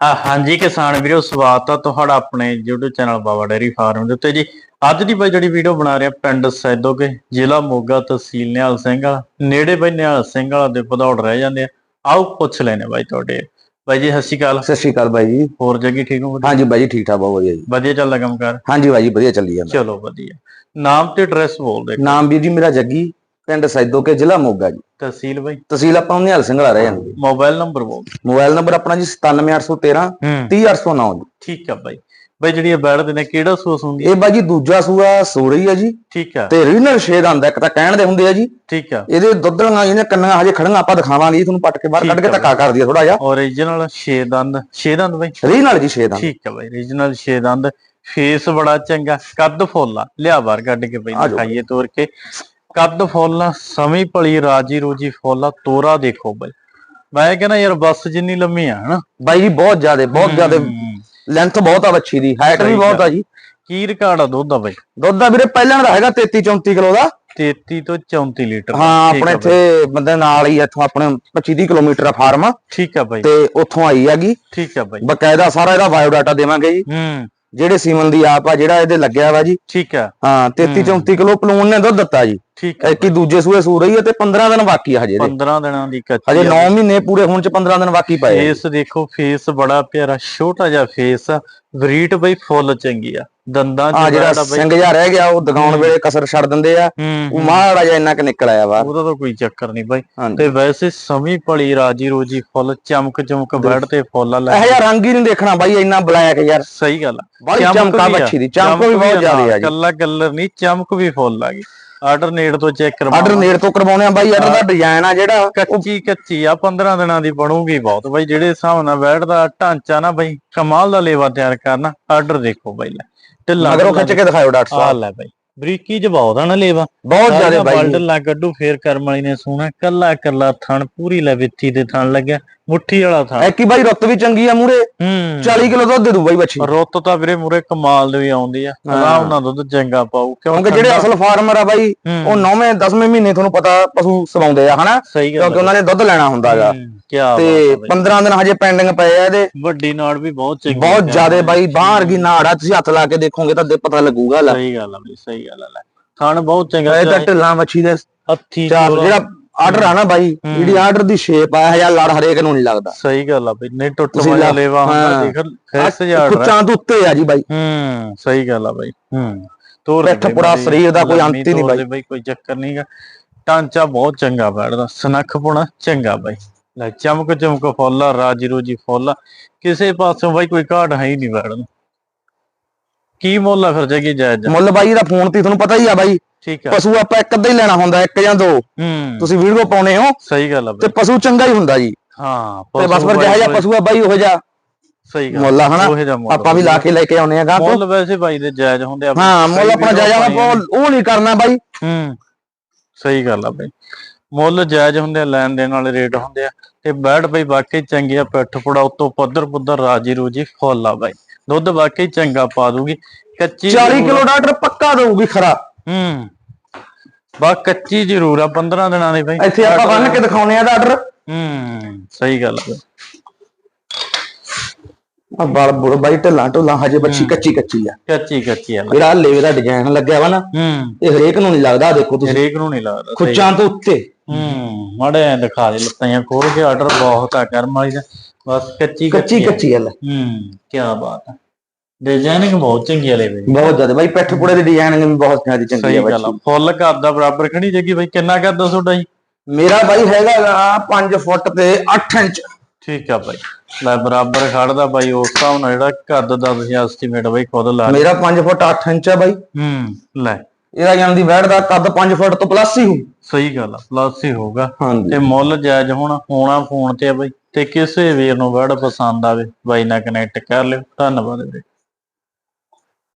ਆ ਹਾਂਜੀ ਕਿਸਾਨ ਵੀਰੋ ਸਵਾਗਤ ਆ ਤੁਹਾਡਾ ਆਪਣੇ YouTube channel Baba dairy farm ਦੇ ਉੱਤੇ ਜੀ। ਅੱਜ ਦੀ ਬਾਈ ਜਿਹੜੀ ਵੀਡੀਓ ਬਣਾ ਰਿਹਾ ਪਿੰਡ ਸੈਦੋਗੇ ਜ਼ਿਲ੍ਹਾ ਮੋਗਾ ਤਹਿਸੀਲ ਨਿਹਾਲ ਸਿੰਘ ਵਾਲਾ। ਨੇੜੇ ਬਾਈ ਨਿਹਾਲ ਸਿੰਘ ਵਾਲਾ ਦੇ ਪਧੌੜ ਰਹਿ ਜਾਂਦੇ ਆ। ਆਓ ਪੁੱਛ ਲੈਨੇ ਬਾਈ ਤੁਹਾਡੇ। ਬਾਈ ਜੀ ਸਤਿ ਸ਼੍ਰੀ ਅਕਾਲ। ਸਤਿ ਸ਼੍ਰੀ ਅਕਾਲ ਬਾਈ ਜੀ। ਹੋਰ ਜੱਗੀ ਠੀਕ ਹੋ? ਹਾਂਜੀ ਬਾਈ ਜੀ ਠੀਕ ਠਾਕ ਬਹੁਤ ਵਧੀਆ ਜੀ। ਵਧੀਆ ਚੱਲਦਾ ਕੰਮ ਕਰ? ਹਾਂਜੀ ਬਾਈ ਜੀ ਵਧੀਆ ਚੱਲੀ ਜਾਂਦਾ। ਚਲੋ ਵਧੀਆ। ਨਾਮ ਤੇ ਐਡਰੈਸ ਬੋਲ ਦੇ ਨਾਮ ਵੀਰ ਜੀ ਮੇਰਾ ਜੱਗੀ। ਪਿੰਡ ਸੈਦੋਕੇ ਜ਼ਿਲ੍ਹਾ ਮੋਗਾ ਜੀ। ਤਹਿਸੀਲ ਬਾਈ। ਤਹਿਸੀਲ ਆਪਾਂ ਨਿਹਾਲ ਸਿੰਘ ਵਾਲਾ ਰਹਿ ਜਾਂਦੇ। ਮੋਬਾਈਲ ਨੰਬਰ ਬੋਲ। ਮੋਬਾਈਲ ਨੰਬਰ ਆਪਣਾ ਜੀ 97813 ਹੂੰ। 30809 ਜੀ। ਠੀਕ ਆ ਬਾਈ। ਬਾਈ ਜਿਹੜੀ ਇਹ ਬੈਠਦੇ ਨੇ ਕਿਹੜਾ ਸੂਸ ਹੁੰਦੀ ਹੈ ਇਹ ਬਾਈ ਜੀ ਦੂਜਾ ਸੂਆ ਸੋ ਰਹੀ ਹੈ ਜੀ। ਠੀਕ ਆ। ਤੇ ਰੀਨਲ ਸ਼ੇਡ ਆਂਦਾ ਇੱਕ ਤਾਂ ਕਹਿਣ ਦੇ ਹੁੰਦੇ ਆ ਜੀ। ਠੀਕ ਆ। ਇਹਦੇ ਦੁੱਧਲੀਆਂ ਇਹਨੇ ਕੰਨਾਂ ਹਜੇ ਖੜੀਆਂ ਆਪਾਂ ਦਿਖਾਵਾਂਗੇ ਤੁਹਾਨੂੰ ਪੱਟ ਕੇ ਬਾਹਰ ਕੱਢ ਕੇ ਆ ਧੱਕਾ ਕਰ ਦਈਏ ਥੋੜਾ ਜਿਹਾ। ਓਰੀਜਨਲ 6 ਦੰਦ 6 ਦੰਦ ਬਾਈ। ਰੀਨਲ ਜੀ ਸ਼ੇਡ ਆ ਠੀਕ ਹੈ ਬਾਈ ਰੀਜਨਲ 6 ਦੰਦ ਫੇਸ ਬੜਾ ਚੰਗਾ ਕੱਦ ਫੁੱਲ ਆ। ਲਿਆ ਬਾਹਰ ਕੱਢ ਕੇ ਬਈ ਆ। ਦਿਖਾਈਏ ਤੋਰ ਕੇ। ਕੱਦ ਫੁੱਲ ਸਮੀ ਭਲੀ ਰਾਜੀ ਰੋਜੀ ਫੁੱਲ ਤੋਰਾ ਦੇਖੋ ਬਾਈ। ਮੈਂ ਕਹਿੰਦਾ ਯਾਰ ਬੱਸ ਜਿੰਨੀ ਲੰਮੀ ਆ ਹਨਾ? ਬਾਈ ਜੀ ਬਹੁਤ ਜ਼ਿਆਦੇ ਬਹੁਤ ਜ਼ਿਆਦੇ ਲੈਂਥ ਬਹੁਤ ਆ ਬੱਚੀ ਦੀ ਹਾਈਟ ਵੀ ਬਹੁਤ ਆ ਜੀ। ਕੀ ਰਿਕਾਰਡ ਆ ਦੁੱਧ ਦਾ ਬਾਈ? ਦੁੱਧ ਦਾ ਵੀਰੇ ਪਹਿਲਾਂ ਦਾ ਹੈਗਾ 33 34 ਕਿਲੋ ਦਾ। 33 ਤੋਂ 34 ਲੀਟਰ। ਹਾਂ ਆਪਣੇ ਇੱਥੇ ਬੰਦੇ ਨਾਲ ਹੀ ਇੱਥੋਂ ਆਪਣੇ 25 30 ਕਿਲੋਮੀਟਰ ਆ ਫਾਰਮ। ਠੀਕ ਆ ਬਾਈ। ਤੇ ਉੱਥੋਂ ਆਈ ਹੈਗੀ। ਠੀਕ ਆ ਬਾਈ। ਬਕਾਇਦਾ ਸਾਰਾ ਇਹਦਾ ਬਾਇਓਡਾਟਾ ਦੇਵਾਂਗੇ ਜੀ। ਹੂੰ। ਜਿਹੜੇ ਸੀਮਨ ਦੀ ਆਪ ਆ ਜਿਹੜਾ ਇਹਦੇ ਲੱਗਿਆ ਵਾ ਜੀ। ਠੀਕ ਆ। ਹਾਂ 33 34 ਕਿਲੋ ਪਲੂਨ ਨੇ ਦੁੱਧ ਦਿੱਤਾ ਜੀ। ਠੀਕ ਆ। ਇੱਕ ਹੀ ਦੂਜੇ ਸੂਏ ਸੂ ਰਹੀ ਹੈ ਤੇ 15 ਦਿਨ ਬਾਕੀ ਆ ਹਜੇ ਇਹਦੇ। 15 ਦਿਨਾਂ ਦੀ ਕੱਚੀ ਹਜੇ ਆ 9 ਮਹੀਨੇ ਪੂਰੇ ਹੋਣ ਚ 15 ਦਿਨ ਬਾਕੀ ਪਏ। ਫੇਸ ਦੇਖੋ ਫੇਸ ਬੜਾ ਪਿਆਰਾ ਛੋਟਾ ਜਿਹਾ ਫੇਸ ਆ। ਵਰੀਟ ਬਈ ਫੁੱਲ ਚੰਗੀ ਆ। ਦੰਦਾਂ ਆ ਚ ਜਿਹੜਾ ਬੜਾ ਬਈ। ਸਿੰਘ ਜਿਹਾ ਰਹਿ ਗਿਆ ਉਹ ਦਿਖਾਉਣ ਵੇਲੇ ਕਸਰ ਛੱਡ ਦਿੰਦੇ ਆ। ਉਹ ਮਾੜਾ ਜਿਹਾ ਇੰਨਾ ਕਿ ਨਿਕਲ ਆਇਆ ਬਾਹਰ। ਉਹਦਾ ਤਾਂ ਕੋਈ ਚੱਕਰ ਨਹੀਂ ਬਾਈ। ਤੇ ਵੈਸੇ ਸਮੀ ਭਲੀ ਰਾਜੀ ਰੋਜੀ ਫੁੱਲ ਚਮਕ ਚਮਕ ਬੈਠ ਤੇ ਫੁੱਲ ਆ ਲੈ। ਇਹ ਜਿਹਾ ਰੰਗ ਹੀ ਨਹੀਂ ਦੇਖਣਾ ਬਾਈ ਇੰਨਾ ਬਲੈਕ ਯਾਰ। ਸਹੀ ਗੱਲ ਆ। ਬੜੀ ਚਮਕ ਆ, ਬੱਚੀ ਦੀ ਚਮਕ ਵੀ ਬਹੁਤ ਜ਼ਿਆਦਾ ਆ ਜੀ। ਕੱਲਾ ਕਲਰ ਨਹੀਂ ਚਮਕ ਵੀ ਫੁੱਲ ਆ ਗਈ ਆਰਡਰ ਨੇੜ ਤੋਂ ਚੈੱਕ ਕਰਵਾ ਆਰਡਰ ਨੇੜ ਤੋਂ ਕਰਵਾਉਣੇ ਆ ਬਾਈ ਆਰਡਰ ਦਾ ਡਿਜ਼ਾਈਨ ਆ ਜਿਹੜਾ ਕੱਚੀ ਕੱਚੀ ਆ 15 ਦਿਨਾਂ ਦੀ ਬਣੂਗੀ ਬਹੁਤ ਬਾਈ। ਜਿਹੜੇ ਹਿਸਾਬ ਨਾਲ ਬੈਠਦਾ ਢਾਂਚਾ ਨਾ ਬਾਈ ਕਮਾਲ ਦਾ ਲੇਵਾ ਤਿਆਰ ਕਰਨਾ। ਆਰਡਰ ਦੇਖੋ ਬਾਈ ਲੈ। ਢਿੱਲਾ ਮਗਰੋਂ ਖਿੱਚ ਕੇ ਦਿਖਾਓ ਡਾਕਟਰ ਆ ਸਾਹਿਬ। ਲੈ ਬਾਈ। ਬਰੀਕੀ ਚ ਬਹੁਤ ਆ ਨਾ ਲੇਵਾ। ਬਹੁਤ ਜ਼ਿਆਦਾ ਬਾਈ। ਬਲਡ ਲਾ ਕੱਢੂ ਫੇਰ ਕਰਮ ਵਾਲੀ ਨੇ ਸੋਹਣਾ ਕੱਲਾ ਕੱਲਾ ਥਣ ਪੂਰੀ ਲੈ ਵਿੱਥੀ ਤੇ ਥਣ ਲੱਗਿਆ। ਮੁੱਠੀ ਵਾਲਾ ਥਣ ਐਕੀ ਬਾਈ ਰੁੱਤ ਵੀ ਚੰਗੀ ਆ ਮੂਰੇ ਹੂੰ। 40 ਕਿਲੋ ਦੁੱਧ ਦੇ ਦੂ ਬਾਈ ਬੱਚੀ। ਰੁੱਤ ਤਾਂ ਵੀਰੇ ਮੂਰੇ ਕਮਾਲ ਦੀ ਵੀ ਆਉਂਦੀ ਆ। ਆਰਾਮ ਨਾਲ ਦੁੱਧ ਚੰਗਾ ਪਾਉ ਕਿਉਂਕਿ ਜਿਹੜੇ ਅਸਲ ਫਾਰਮਰ ਆ ਬਾਈ। ਉਹ 9ਵੇਂ 10ਵੇਂ ਮਹੀਨੇ ਤੁਹਾਨੂੰ ਪਤਾ ਪਸ਼ੂ ਸਵਾਉਂਦੇ ਆ ਹਨਾ? ਕਿਉਂਕਿ ਉਹਨਾਂ ਨੇ ਦੁੱਧ ਲੈਣਾ ਹੁੰਦਾਗਾ ਤੇ 15 ਦਿਨ ਹਜੇ ਪੈਂਡਿੰਗ ਪਏ ਆ ਇਹਦੇ। ਵੱਡੀ ਨਾੜ ਵੀ ਬਹੁਤ ਚੰਗੀ ਬਹੁਤ ਜ਼ਿਆਦੇ ਬਾਈ ਬਾਹਰ ਕੀ ਨਾੜ ਆ ਤੁਸੀਂ ਹੱਥ ਲਾ ਕੇ ਦੇਖੋਗੇ ਤਾਂ ਦੇ ਪਤਾ ਲੱਗੂਗਾ। ਲੈ। ਸਹੀ ਗੱਲ ਆ ਬਈ ਸਹੀ ਗੱਲ ਆ ਲੈ। ਥਣ ਬਹੁਤ ਚੰਗਾ ਇਹ ਤਾਂ ਢਿੱਲਾਂ ਵੱਛੀ ਦੇ ਹੱਥੀ ਜਿਹੜਾ ਆਰਡਰ ਆ ਨਾ ਬਾਈ ਜਿਹੜੀ ਆਰਡਰ ਦੀ ਸ਼ੇਪ ਆ ਜਾਂ ਲੜ ਹਰੇਕ ਨੂੰ ਨਹੀਂ ਲੱਗਦਾ। ਸਹੀ ਗੱਲ ਆ ਬਈ ਨਹੀਂ ਟੁੱਟ ਵਾਲਾ ਲੇਵਾ ਹੁੰਦਾ। ਦੇਖ ਫੇਸ ਜਾੜ ਕੁੱਚਾਂ ਤੋਂ ਉੱਤੇ ਆ ਜੀ ਬਾਈ। ਹੂੰ ਸਹੀ ਗੱਲ ਆ ਬਾਈ ਹੂੰ। ਤੋਰ ਪਿੱਠ ਦੇ ਬਾਈ, ਸਰੀਰ ਦਾ ਕੋਈ ਅੰਤ ਹੀ ਨਹੀਂ ਬਾਈ। ਦੇ ਬਾਈ ਕੋਈ ਚੱਕਰ ਨਹੀਂਗਾ ਢਾਂਚਾ ਬਹੁਤ ਚੰਗਾ ਬੈਠਦਾ ਸਨੱਖ ਪੁਣਾ ਚੰਗਾ ਬਾਈ। ਲੈ ਚਮਕ ਚਮਕ ਫੁੱਲਾ ਰਾਜੀ ਰੋਜੀ ਫੁੱਲਾ ਕਿਸੇ ਪਾਸੋਂ ਬਾਈ ਕੋਈ ਘਾਟ ਹੈ ਹੀ ਨਹੀਂ ਬੈਠਦਾ ਕੀ ਮੁੱਲ ਆ ਫਿਰ ਜਗੀ ਜਾਇਜ਼ ਮੁੱਲ ਬਾਈ ਦਾ ਫੋਨ ਤੇ ਤੁਹਾਨੂੰ ਪਤਾ ਹੀ ਆ ਬਾਈ। ਠੀਕ ਆ। ਪਸ਼ੂ ਆਪਾਂ ਇੱਕ ਅੱਧਾ ਹੀ ਲੈਣਾ ਹੁੰਦਾ ਇੱਕ ਜਾਂ ਦੋ। ਹੂੰ। ਤੁਸੀਂ ਵੀਡੀਓ ਪਾਉਨੇ ਹੋ ਸਹੀ ਗੱਲ ਆ ਤੇ ਪਸ਼ੂ ਚੰਗਾ ਹੀ ਹੁੰਦਾ ਜੀ। ਹਾਂ ਤੇ ਬਸ ਫਿਰ ਜਿਹੜਾ ਜਿਹਾ ਪਸ਼ੂ ਆ ਬਾਈ ਉਹ ਜਿਹਾ। ਸਹੀ ਗੱਲ ਮੁੱਲ ਹਨਾ? ਆਪਾਂ ਵੀ ਲਾ ਕੇ ਲੈ ਕੇ ਆਉਨੇ ਆ ਗਾਂ ਮੁੱਲ ਵੈਸੇ ਬਾਈ ਦੇ ਜਾਇਜ਼ ਹੁੰਦੇ ਆ ਹਾਂ ਮੁੱਲ ਆਪਣਾ ਜਾਇਜ਼। ਆਪਾਂ ਉਹ ਨਹੀਂ ਕਰਨਾ ਬਾਈ। ਹੂੰ ਸਹੀ ਗੱਲ ਆ ਬਈ। ਮੁੱਲ ਜਾਇਜ਼ ਹੁੰਦੇ ਆ ਲੈਣ ਦੇਣ ਵਾਲੇ ਰੇਟ ਹੁੰਦੇ ਆ। ਤੇ ਬੈਡ ਬਈ ਵਾਕਈ ਚੰਗੀ ਆ ਪਿੱਠ ਪੁੜਾ ਉਤੋਂ ਪੱਧਰ ਪੁੱਧਰ ਰਾਜੀ ਰੂਜੀ ਫੁੱਲ ਆ ਬਾਈ। ਦੁੱਧ ਵਾਕਈ ਚੰਗਾ ਪਾ ਦੂਗੀ। ਕੱਚੀ 40 ਜ਼ਰੂਰ ਕਿਲੋ ਡਾਕਟਰ ਪੱਕਾ ਦਊਗੀ ਖਰਾ। ਹੂੰ। ਬਾ ਕੱਚੀ ਜ਼ਰੂਰ ਆ 15 ਦਿਨਾਂ ਦੀ ਬਈ। ਇੱਥੇ ਆਪਾਂ ਬੰਨ ਕੇ ਦਿਖਾਉਨੇ ਆ ਡਾਕਟਰ ਹੂੰ ਸਹੀ ਗੱਲ ਆ। ਬਈ। ਆ ਬਲ ਬੁੜ ਬਾਈ ਢਿੱਲਾਂ ਢੁੱਲਾਂ ਹਜੇ ਬੱਚੀ ਕੱਚੀ ਕੱਚੀ ਆ। ਕੱਚੀ ਕੱਚੀ ਆ। ਜਿਹੜਾ ਲੇਵੇ ਦਾ ਡਿਜ਼ਾਈਨ ਲੱਗਿਆ ਵਾ ਨਾ ਹੂੰ। ਇਹ ਹਰੇਕ ਨੂੰ ਨਹੀਂ ਲੱਗਦਾ ਦੇਖੋ ਤੁਸੀਂ। ਹਰੇਕ ਨੂੰ ਨਹੀਂ ਲੱਗਦਾ ਖੁੱਚਾਂ ਤੋਂ ਉੱਤੇ। ਹੂੰ ਮਾੜੇ ਦਿਖਾ ਦੇ ਲੱਤਾਂ ਖੋਲ ਕੇ ਆਰਡਰ ਬਹੁਤ ਆ ਕਰਮ ਵਾਲੀ ਦਾ ਬਸ ਕੱਚੀ ਕੱਚੀ ਆ। ਕੱਚੀ ਆ ਲੈ। ਹੂੰ ਕੀ ਬਾਤ ਹੈ ਡਿਜ਼ਾਈਨਿੰਗ ਬਹੁਤ ਚੰਗੀ ਵਾਲੇ ਬਈ। ਬਹੁਤ ਜ਼ਿਆਦਾ। ਬਾਈ ਪਿੱਠ ਪੁੜੇ ਦੀ ਡਿਜ਼ਾਈਨਿੰਗ ਵੀ ਬਹੁਤ ਜ਼ਿਆਦਾ ਚੰਗੀ ਆ ਆ। ਬੱਚੀ ਫੁੱਲ ਕਰਦਾ ਬਰਾਬਰ ਖੜੀ ਜੱਗੀ ਬਈ। ਕਿੰਨਾ ਕਰਦਾ ਤੁਹਾਡਾ ਜੀ? ਮੇਰਾ ਬਾਈ ਹੈਗਾ 5 ਫੁੱਟ ਤੇ 8 ਇੰਚ। ਠੀਕ ਆ ਬਾਈ। ਲੈ ਬਰਾਬਰ ਖੜਦਾ ਬਾਈ ਉਸ ਹਿਸਾਬ ਨਾਲ ਜਿਹੜਾ ਕੱਦ ਦਾ ਤੁਸੀਂ ਐਸਟੀਮੇਟ ਬਈ ਖੁਦ ਲਾ। ਮੇਰਾ 5 ਫੁੱਟ 8 ਇੰਚ ਆ ਬਾਈ। ਹੂੰ ਲੈ। ਇਹਦਾ ਜਾਨ ਦੀ ਵੈੜ ਦਾ ਕੱਦ 5 ਫੁੱਟ ਤੋਂ ਪਲੱਸ ਹੀ ਹੋ ਸਹੀ ਗੱਲ ਆ ਪਲੱਸ ਹੀ ਹਾਂਜੀ। ਤੇ ਮੁੱਲ ਜਾਇਜ਼ ਹੋਣਾ ਹੋਣਾ ਫੋਨ ਤੇ ਆ ਬਈ। ਤੇ ਕਿਸੇ ਵੀਰ ਨੂੰ ਵਰਡ ਪਸੰਦ ਆਵੇ ਬਾਈ ਨਾਲ ਕਨੈਕਟ ਕਰ ਲਿਓ। ਧੰਨਵਾਦ ਵੀਰੇ